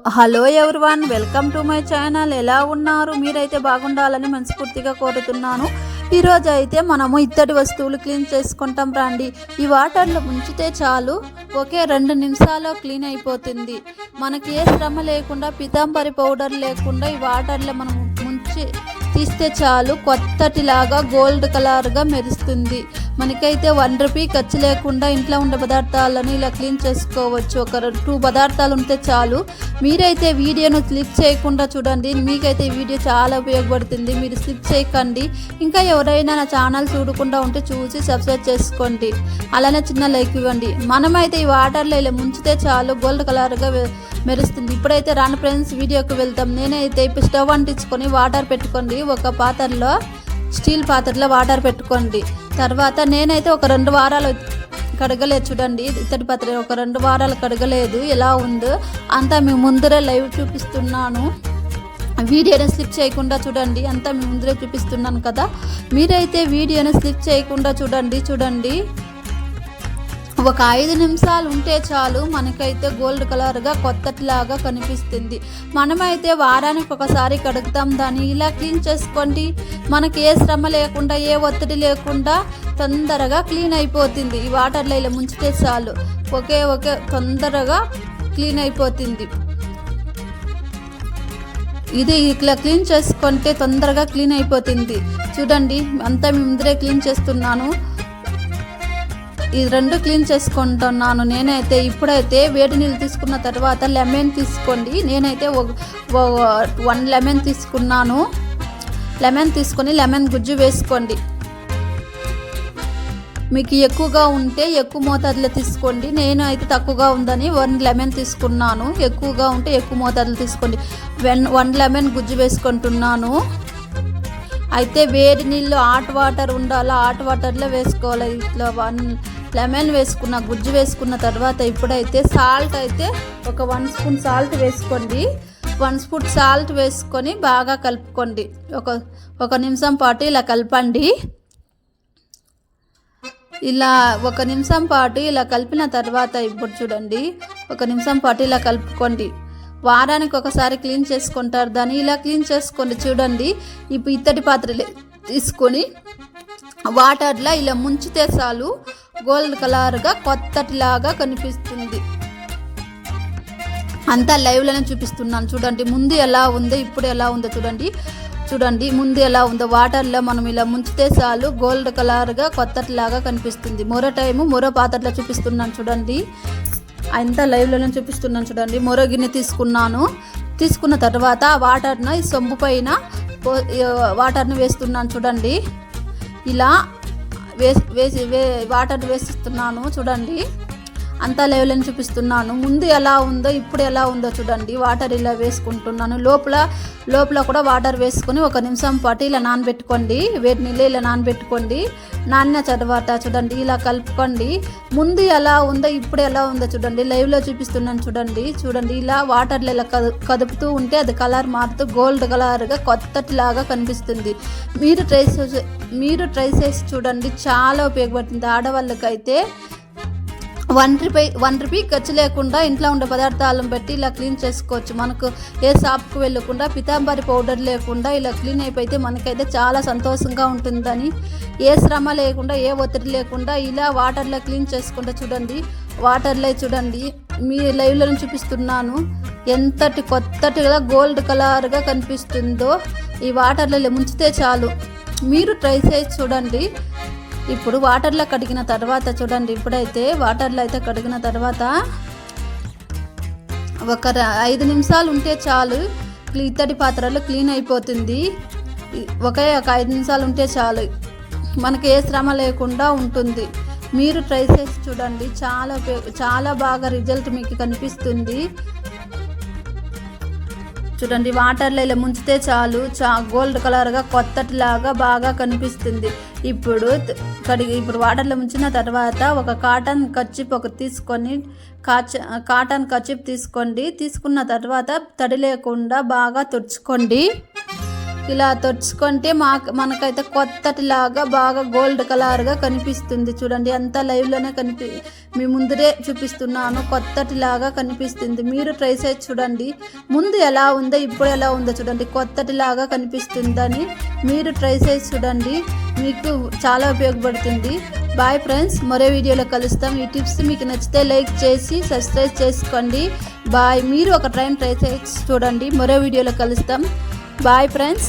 Hello one welcome to my channel. ఎలా ఉన్నారు? మీరైతే బాగుండాలని మనస్ఫూర్తిగా కోరుతున్నాను. ఈరోజు అయితే మనము ఇత్తడి వస్తువులు క్లీన్ చేసుకుంటాం రండి. ఈ వాటర్లో ముంచితే చాలు. ఒకే రెండు నిమిషాల్లో క్లీన్ అయిపోతుంది. మనకి ఏ శ్రమ లేకుండా పితాంబరి పౌడర్ లేకుండా ఈ వాటర్లో మనం ముంచి తీస్తే చాలు. కొత్తటిలాగా గోల్డ్ కలర్గా మెరుస్తుంది. మనకైతే వన్ రూపీ ఖర్చు లేకుండా ఇంట్లో ఉండే పదార్థాలను ఇలా క్లీన్ చేసుకోవచ్చు. ఒక టూ పదార్థాలు ఉంటే చాలు. మీరైతే వీడియోను స్లిప్ చేయకుండా చూడండి. మీకైతే ఈ వీడియో చాలా ఉపయోగపడుతుంది. మీరు స్లిప్ చేయకండి. ఇంకా ఎవరైనా నా ఛానల్ చూడకుండా ఉంటే చూసి సబ్స్క్రైబ్ చేసుకోండి. అలానే చిన్న లైక్ ఇవ్వండి. మనమైతే ఈ వాటర్లో ఇలా ముంచితే చాలు. గోల్డ్ కలర్గా మెరుస్తుంది. ఇప్పుడైతే రాను ఫ్రెండ్స్ వీడియోకి వెళ్తాం. నేనైతే ఇప్పుడు స్టవ్ అంటించుకొని వాటర్ పెట్టుకోండి. ఒక పాత్రలో స్టీల్ పాత్రలో వాటర్ పెట్టుకోండి. తర్వాత నేనైతే ఒక రెండు వారాలు కడగలేదు చూడండి. ఇతడి పాత్ర ఒక రెండు వారాలు కడగలేదు. ఎలా ఉందో అంతా మీ ముందరే లైవ్ చూపిస్తున్నాను. వీడియోని స్లిప్ చేయకుండా చూడండి. అంతా మీ ముందరే చూపిస్తున్నాను కదా. మీరైతే వీడియోని స్లిప్ చేయకుండా చూడండి చూడండి. ఒక ఐదు నిమిషాలు ఉంటే చాలు మనకైతే గోల్డ్ కలర్గా కొత్తలాగా కనిపిస్తుంది. మనమైతే వారానికి ఒకసారి కడుగుతాం. దాన్ని ఇలా క్లీన్ చేసుకోండి. మనకి ఏ శ్రమ లేకుండా ఏ ఒత్తిడి లేకుండా తొందరగా క్లీన్ అయిపోతుంది. ఈ వాటర్లో ఇలా ముంచితే చాలు. ఒకే ఒకే తొందరగా క్లీన్ అయిపోతుంది. ఇది ఇట్లా క్లీన్ చేసుకుంటే తొందరగా క్లీన్ అయిపోతుంది. చూడండి అంతా ముందరే క్లీన్ చేస్తున్నాను. ఈ రెండు క్లీన్ చేసుకుంటున్నాను. నేనైతే ఇప్పుడైతే వేడి నీళ్ళు తీసుకున్న తర్వాత లెమన్ తీసుకోండి. నేనైతే వన్ లెమన్ తీసుకున్నాను. లెమన్ తీసుకొని లెమన్ గుజ్జు వేసుకోండి. మీకు ఎక్కువగా ఉంటే ఎక్కువ మోతాదులో తీసుకోండి. నేను అయితే తక్కువగా ఉందని వన్ లెమన్ తీసుకున్నాను. ఎక్కువగా ఉంటే ఎక్కువ మోతాదులు తీసుకోండి. వన్ వన్ లెమన్ గుజ్జు వేసుకుంటున్నాను. అయితే వేడి నీళ్ళు హాట్ వాటర్ ఉండాలా? హాట్ వాటర్లో వేసుకోవాలి. ఇట్లా వన్ లెమన్ వేసుకున్న గుజ్జు వేసుకున్న తర్వాత ఇప్పుడైతే సాల్ట్ అయితే ఒక వన్ స్పూన్ సాల్ట్ వేసుకోండి. వన్ స్పూన్ సాల్ట్ వేసుకొని బాగా కలుపుకోండి. ఒక ఒక నిమిషం పాటు ఇలా కలపండి. ఇలా ఒక నిమిషం పాటు ఇలా కలిపిన తర్వాత ఇప్పుడు చూడండి. ఒక నిమిషం పాటు ఇలా కలుపుకోండి. వారానికి ఒకసారి క్లీన్ చేసుకుంటారు. దాన్ని ఇలా క్లీన్ చేసుకోండి. చూడండి. ఇప్పుడు ఇత్తడి పాత్రలు తీసుకొని వాటర్లో ఇలా ముంచితే చాలు. గోల్డ్ కలర్గా కొత్తటిలాగా కనిపిస్తుంది. అంతా లైవ్లోనే చూపిస్తున్నాను. చూడండి ముందు ఎలా ఉందో ఇప్పుడు ఎలా ఉందో చూడండి. చూడండి ముందు ఎలా ఉందో. వాటర్లో మనం ఇలా ముంచితే చాలు గోల్డ్ కలర్గా కొత్తటిలాగా కనిపిస్తుంది. మరో టైము మరో పాత్రలో చూపిస్తున్నాను చూడండి. అంతా లైవ్లోనే చూపిస్తున్నాను చూడండి. మరో గిన్నె తీసుకున్నాను. తీసుకున్న తర్వాత వాటర్ను ఈ సొంపు పైన వాటర్ను వేస్తున్నాను చూడండి. ఇలా వేసి వేసి వే వాటర్ వేసిస్తున్నాను. చూడండి. అంతా లెవెల్ని చూపిస్తున్నాను. ముందు ఎలా ఉందో ఇప్పుడు ఎలా ఉందో చూడండి. వాటర్ ఇలా వేసుకుంటున్నాను. లోపల లోపల కూడా వాటర్ వేసుకొని ఒక నిమిషం పాటు ఇలా నానబెట్టుకోండి. వేడి నీళ్ళు ఇలా నానబెట్టుకోండి. నాన్న తర్వాత చూడండి ఇలా కలుపుకోండి. ముందు ఎలా ఉందో ఇప్పుడు ఎలా ఉందో చూడండి. లైవ్లో చూపిస్తున్నాను చూడండి. చూడండి ఇలా వాటర్లో ఇలా కదుపుతూ ఉంటే అది కలర్ మారుతూ గోల్డ్ కలర్గా కొత్తటిలాగా కనిపిస్తుంది. మీరు ట్రై చేసి మీరు ట్రై చేసి చూడండి. చాలా ఉపయోగపడుతుంది. ఆడవాళ్ళకైతే వన్ రూపీ వన్ రూపీ ఖర్చు లేకుండా ఇంట్లో ఉండే పదార్థాలను బట్టి ఇలా క్లీన్ చేసుకోవచ్చు. మనకు ఏ షాప్కి వెళ్ళకుండా పితాంబరి పౌడర్ లేకుండా ఇలా క్లీన్ అయిపోతే మనకైతే చాలా సంతోషంగా ఉంటుందని. ఏ శ్రమ లేకుండా ఏ ఒత్తిడి లేకుండా ఇలా వాటర్లో క్లీన్ చేసుకుంటే చూడండి వాటర్లో చూడండి మీ లైవ్లో చూపిస్తున్నాను ఎంతటి కొత్తటిగా గోల్డ్ కలర్గా కనిపిస్తుందో. ఈ వాటర్లో ముంచితే చాలు. మీరు ట్రై చేసి చూడండి. ఇప్పుడు వాటర్లో కడిగిన తర్వాత చూడండి ఇప్పుడైతే వాటర్లో అయితే కడిగిన తర్వాత ఒక ఐదు నిమిషాలు ఉంటే చాలు. ఇత్తడి పాత్రలు క్లీన్ అయిపోతుంది. ఒకే ఒక ఐదు నిమిషాలు ఉంటే చాలు. మనకి ఏ శ్రమ లేకుండా ఉంటుంది. మీరు ట్రై చేసి చూడండి. చాలా చాలా బాగా రిజల్ట్ మీకు కనిపిస్తుంది. చూడండి వాటర్లో ఇలా ముంచితే చాలు. చా గోల్డ్ కలర్గా కొత్తటిలాగా బాగా కనిపిస్తుంది. ఇప్పుడు కడిగి ఇప్పుడు వాటర్లో ముంచిన తర్వాత ఒక కాటన్ కచ్చిప్ ఒక తీసుకొని కాచ కాటన్ కచ్చిప్ తీసుకోండి. తీసుకున్న తర్వాత తడి లేకుండా బాగా తుడుచుకోండి. ఇలా తుడుచుకుంటే మా మనకైతే కొత్తటిలాగా బాగా గోల్డ్ కలర్గా కనిపిస్తుంది. చూడండి అంతా లైవ్లోనే కనిపి మీ ముందరే చూపిస్తున్నాను. కొత్తటిలాగా కనిపిస్తుంది. మీరు ట్రై చేసి చూడండి. ముందు ఎలా ఉందో ఇప్పుడు ఎలా ఉందో చూడండి. కొత్తటిలాగా కనిపిస్తుందని మీరు ట్రై చేసి చూడండి. మీకు చాలా ఉపయోగపడుతుంది. బాయ్ ఫ్రెండ్స్ మరో వీడియోలో కలుస్తాం. ఈ టిప్స్ మీకు నచ్చితే లైక్ చేసి సబ్స్క్రైబ్ చేసుకోండి. బాయ్ మీరు ఒక టైం ట్రై చేసి చూడండి. మరో వీడియోలో కలుస్తాం. Bye friends